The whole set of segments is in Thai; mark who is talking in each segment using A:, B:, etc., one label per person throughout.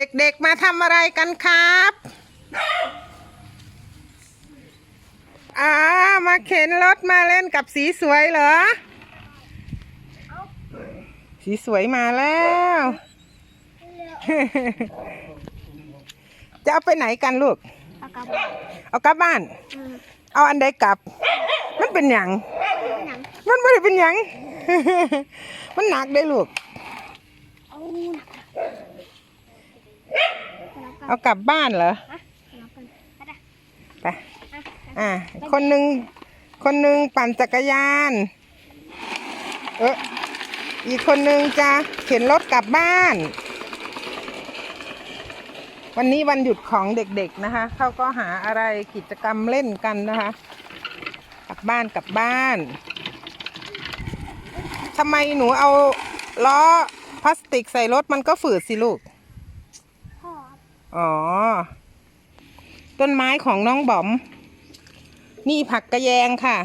A: เด็กๆ มาทำอะไรกันครับ อ่า มาเข็นรถมาเล่นกับสีสวยเหรอ สีสวยมาแล้ว จะเอาไปไหนกันลูก
B: เอากลับ
A: เอากลับบ้าน
B: อืม
A: เอาอันใดกลับ มันเป็นหยัง
B: หนัง
A: มันไม่ได้เป็นหยัง มันหนักได้ลูก
B: เอาหนัก
A: เอากลับบ้านเหรอ
B: ฮะหนักกันไปได้
A: ไป
B: อะ
A: อ่าคนหนึ่งคนหนึ่งปั่นจักรยาน เอออีกคนหนึ่งจะเข็นรถกลับบ้าน วันนี้วันหยุดของเด็กๆนะคะ เขาก็หาอะไรกิจกรรมเล่นกันนะคะ กลับบ้านกลับบ้านทำไมหนูเอาล้อพลาสติกใส่รถมันก็ฝืดสิลูก
B: พ่อ
A: อ๋อ ต้นไม้ของน้องบอม นี่ผักกระแยงค่ะ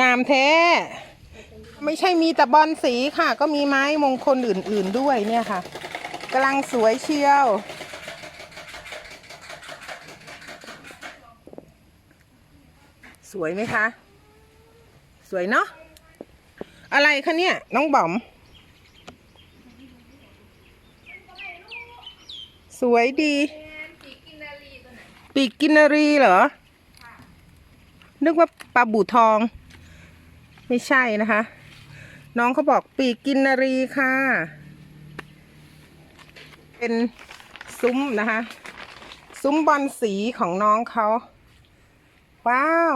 A: งามแท้ ไม่ใช่มีแต่บอลสีค่ะ ก็มีไม้มงคลอื่น ๆด้วยเนี่ยค่ะกำลังสวยเชียว สวยไหมคะ สวยเนาะอะไรคะเนี่ย น้องบอม สวยดี ปีกกินนารีเหรอ นึกว่าปลาบูทอง ไม่ใช่นะคะ น้องเขาบอกปีกกินนารีค่ะ เป็นซุ้มนะคะ ซุ้มบอลสีของน้องเขา ว้าว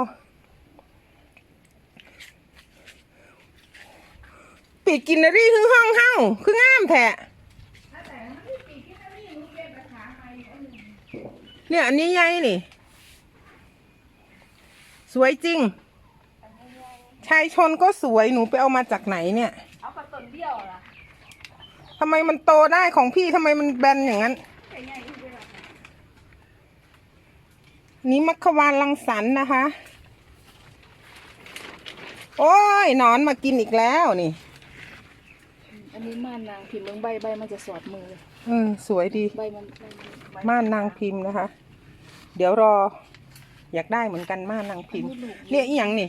A: ปีกกินนารีคือห้องเฮ้าคืองามแท้ เนี่ยอันนี้ไงนี่ สวยจริง ชายชนก็สวยหนูไปเอามาจากไหนเนี่ย
C: เอากระต้นเดียวล่ะ
A: ทำไมมันโตได้ของพี่ทำไมมันแบนอย่างนั้น
C: ใหญ่ๆที่เวลา
A: นี้มัคควานลังสรรค์นะคะ โอ้ยหนอนมากินอีกแล้วนี่
C: อั นนี้ม่านนางพิมพ์เมืองใบใบมันจะสอดมือเลย
A: เออสวยดี
C: ใบมันใบใบ
A: ม่านนางพิมพ์นะคะ เดี๋ยวรอ อยากได้เหมือนกันม่านนางพิมพ์เนี่ยอีหยังนี่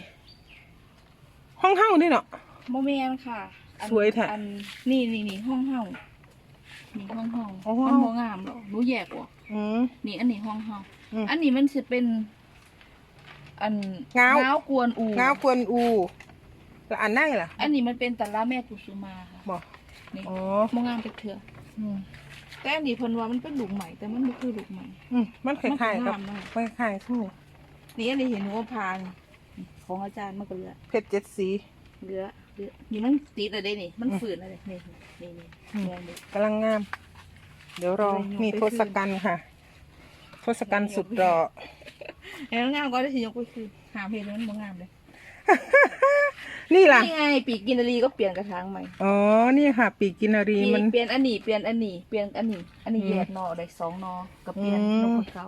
A: ห้องเฮ้าด้วยเนาะ
C: โมเมนค่ะอัน
A: สวยแท้
C: อันนี่นี่นี่ห้องเฮานี่ห้องเฮา
A: อ๋อ
C: มันโมงามหรอกหนูแยกว่ะ
A: อืม
C: นี่อันนี้ห้องเฮา
A: อืม
C: อันนี้มันจะเป็น อัน
A: เงา
C: เงากวนอู
A: งาวกวนอูแล้วอันไหนล่ะ
C: อันนี้มันเป็นตะละแม่กุสุมาค่ะ
A: บอก
C: นี่
A: อ๋อ
C: โมงามเป็นเถื่อ
A: อืม
C: แต่อันนี้เพิ่นว่ามันเป็นลูกใหม่แต่มันไม่คือลูกใหม่
A: อืมมันคล้ายๆกับ
C: มันก็งามมาก
A: คล้ายๆขึ้น
C: นี่อันนี้เห็นหนูว่าพานของอาจารย์มันก็เหลือ
A: เพชรเจ็ดสี
C: เหลือเหลือนี่มันติดอะไรนี่ มัน
A: อืม
C: ฝืนอะไรนี่นี่นี่
A: อืม
C: มองดู
A: กำลังงาม เดี๋ยวรอ
C: อะไรยก
A: มี
C: ไป
A: ทศกัณฐ์ค่ะทศกัณฐ์สุดรอ
C: เอ้งามก็ได้สิยกไปคือหาเพลงนั้นมันงามเลย
A: นี่ล่ะ
C: นี่ไงปีกกินนารีก็เปลี่ยนกระถางใหม่
A: อ๋อ นี่ค่ะ ปีกกินนารี
C: ปี
A: มัน
C: เปลี่ยนอันนี้เปลี่ยนอันนี้เปลี่ยนอันนี้อันนี้
A: อืม
C: แยกหนอได้สองหนอกับเปลี่ยน
A: อืม
C: นกกระเก้า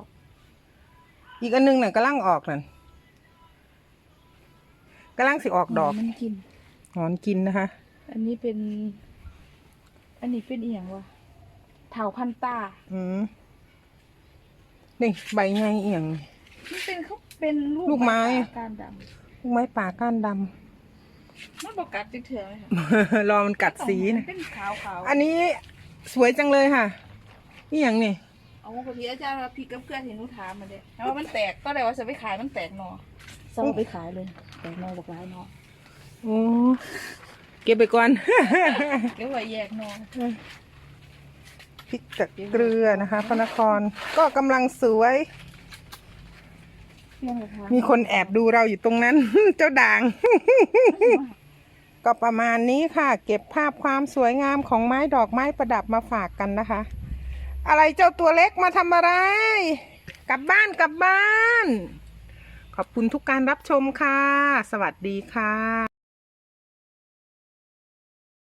A: อีกอันหนึงน่ะกำลังออกนั่นกำลังสิออกดอก
C: มันกิน
A: หอนกินนะคะ
C: อันนี้เป็น อันนี้เป็นอีหยังวะเถาพันตา
A: อืมนี่ใบไงเอียง
C: มันเป็นเขาเป็นลูก
A: ลูกไม้
C: การด
A: ลูกไม้ป่าก้านดำ
C: มันบอกกัดจิกเถื่อไหมคะำ
A: รอมันกัดสีนะ
C: เป็นขาวขาวๆ
A: อันนี้สวยจังเลยค่ะ นี่อย่างนี่
C: เอาปกติอาจารย์ว่าพี่กับเพื่อนเห็นหนูถามมาเด้แล้วว่ามันแตกก็เลยว่าจะไปขายมันแตกหนอจะเอาไปขายเลย แตกหนอบอกร้ายหนอ
A: โอ้เก็บไปก่อน
C: เดี๋ยวไว้แยกหนอ
A: พริกกับเกลือนะคะ พระนครก็กำลังสวย
C: เรื่องราคา
A: มีคนแอบดูเราอยู่ตรงนั้น เจ้าด่าง ก็ประมาณนี้ค่ะ เก็บภาพความสวยงามของไม้ดอกไม้ประดับมาฝากกันนะคะ อะไรเจ้าตัวเล็กมาทำอะไร กลับบ้านกลับบ้าน ขอบคุณทุกการรับชมค่ะ สวัสดีค่ะ